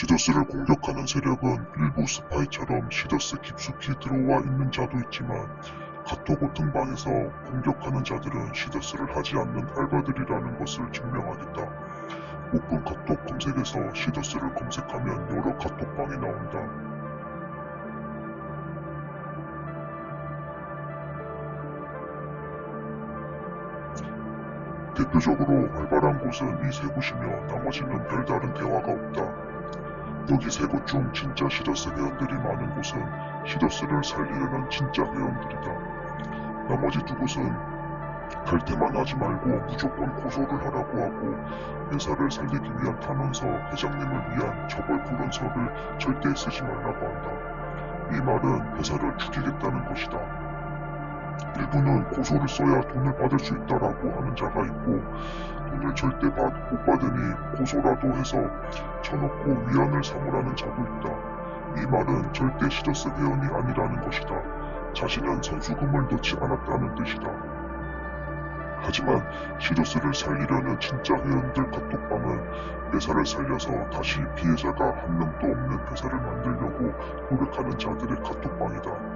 시더스를 공격하는 세력은 일부 스파이처럼 시더스 깊숙이 들어와 있는 자도 있지만 카톡 고등방에서 공격하는 자들은 시더스를 하지 않는 알바들이라는 것을 증명하겠다. 오픈 카톡 검색에서 시더스를 검색하면 여러 카톡방이 나온다. 대표적으로 활발한 곳은 이 세 곳이며 나머지는 별다른 대화가 없다. 여기 세 곳 중 진짜 시더스 회원들이 많은 곳은 시더스를 살리려는 진짜 회원들이다. 나머지 두 곳은 갈대만 하지 말고 무조건 고소를 하라고 하고 회사를 살리기 위한 탄원서, 회장님을 위한 처벌 불원서를 절대 쓰지 말라고 한다. 이 말은 회사를 죽이겠다는 것이다. 일부는 고소를 써야 돈을 받을 수 있다라고 하는 자가 있고 돈을 절대 받, 못 받으니 고소라도 해서 쳐놓고 위안을 삼으라는 자도 있다. 이 말은 절대 시더스 회원이 아니라는 것이다. 자신은 선수금을 넣지 않았다는 뜻이다. 하지만 시더스를 살리려는 진짜 회원들 카톡방은 회사를 살려서 다시 피해자가 한 명도 없는 회사를 만들려고 노력하는 자들의 카톡방이다.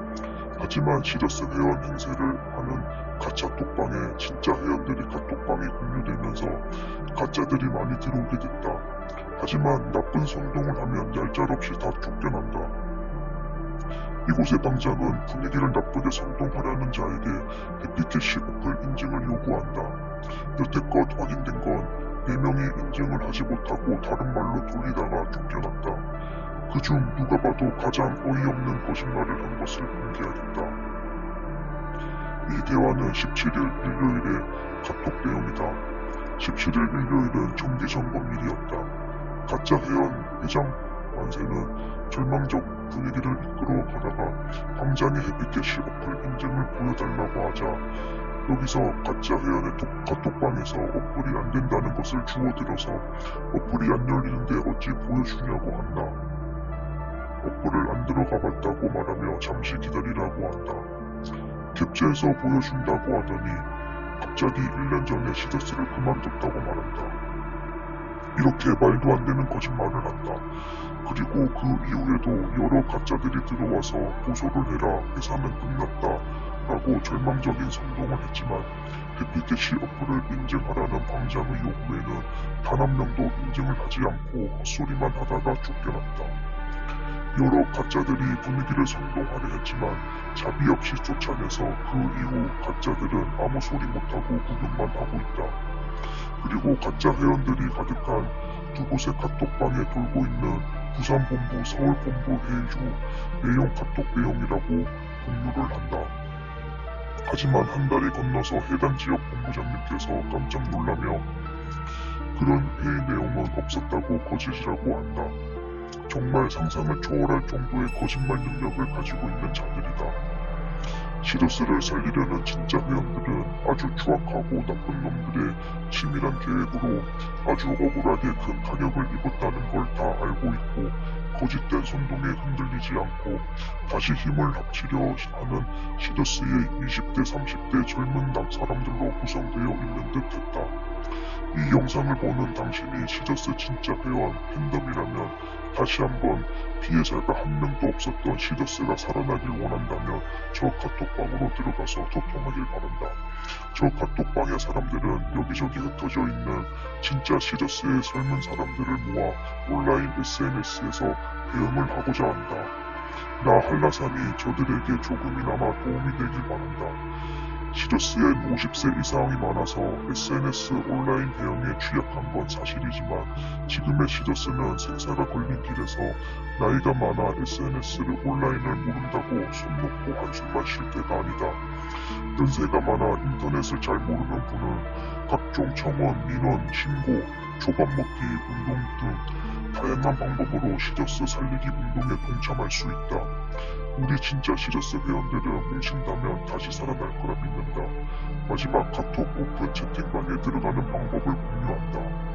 하지만 시더스 회원 행세를 하는 가짜 톡방에 진짜 회원들이 카톡방에 공유되면서 가짜들이 많이 들어오게 됐다. 하지만 나쁜 선동을 하면 얄짤없이 다 쫓겨난다. 이곳의 방장은 분위기를 나쁘게 선동하려는 자에게 해피캐시 어플 인증을 요구한다. 여태껏 확인된 건 4명이 인증을 하지 못하고 다른 말로 돌리다가 쫓겨났다. 그중 누가 봐도 가장 어이없는 거짓말을 한 것을 공개하겠다. 이 대화는 17일 일요일의 카톡 내용이다. 17일 일요일은 정기 점검일이었다. 가짜 회원 회장 완세는 절망적 분위기를 이끌어 가다가 방장의 해피캐시 어플 인증을 보여달라고 하자 여기서 가짜 회원의 톡- 카톡방에서 어플이 안 된다는 것을 주워들어서 어플이 안 열리는데 어찌 보여주냐고 한다. 어플을 안 들어가 봤다고 말하며 잠시 기다리라고 한다. 캡처해서 보여준다고 하더니 갑자기 1년 전에 시더스를 그만뒀다고 말한다. 이렇게 말도 안 되는 거짓말을 한다. 그리고 그 이후에도 여러 가짜들이 들어와서 고소를 해라 회사는 끝났다 라고 절망적인 선동을 했지만 해피캐시 어플을 인증하라는 방장의 요구에는 단 한 명도 인증을 하지 않고 헛소리만 하다가 쫓겨났다. 여러 가짜들이 분위기를 선동하려 했지만 자비 없이 쫓아내서 그 이후 가짜들은 아무 소리 못하고 구경만 하고 있다. 그리고 가짜 회원들이 가득한 두 곳의 카톡방에 돌고 있는 부산본부 서울본부 회의 후 내용 카톡 내용이라고 공유를 한다. 하지만 한 달이 건너서 해당 지역 본부장님께서 깜짝 놀라며 그런 회의 내용은 없었다고 거짓이라고 한다. 정말 상상을 초월할 정도의 거짓말 능력을 가지고 있는 자들이다. 시더스를 살리려는 진짜 회원들은 아주 추악하고 나쁜 놈들의 치밀한 계획으로 아주 억울하게 큰 타격을 입었다는 걸 다 알고 있고 거짓된 선동에 흔들리지 않고 다시 힘을 합치려 하는 시더스의 20대 30대 젊은 남 사람들로 구성되어 있는 듯 했다. 이 영상을 보는 당신이 시저스 진짜 회원 팬덤이라면 다시 한번 피해자가 한 명도 없었던 시저스가 살아나길 원한다면 저 카톡방으로 들어가서 소통하길 바란다. 저 카톡방의 사람들은 여기저기 흩어져 있는 진짜 시저스의 젊은 사람들을 모아 온라인 SNS에서 대응을 하고자 한다. 나 한라산이 저들에게 조금이나마 도움이 되길 바란다. 시더스엔 50세 이상이 많아서 SNS 온라인 대응에 취약한 건 사실이지만 지금의 시더스는 생사가 걸린 길에서 나이가 많아 SNS를 온라인을 모른다고 손 놓고 한숨만 쉴 때가 아니다. 연세가 많아 인터넷을 잘 모르는 분은 각종 청원, 민원, 신고, 조밥 먹기, 운동 등 다양한 방법으로 시저스 살리기 운동에 동참할 수 있다. 우리 진짜 시저스 회원들은 뭉친다면 다시 살아날 거라 믿는다. 마지막 카톡 오픈 채팅방에 들어가는 방법을 공유한다.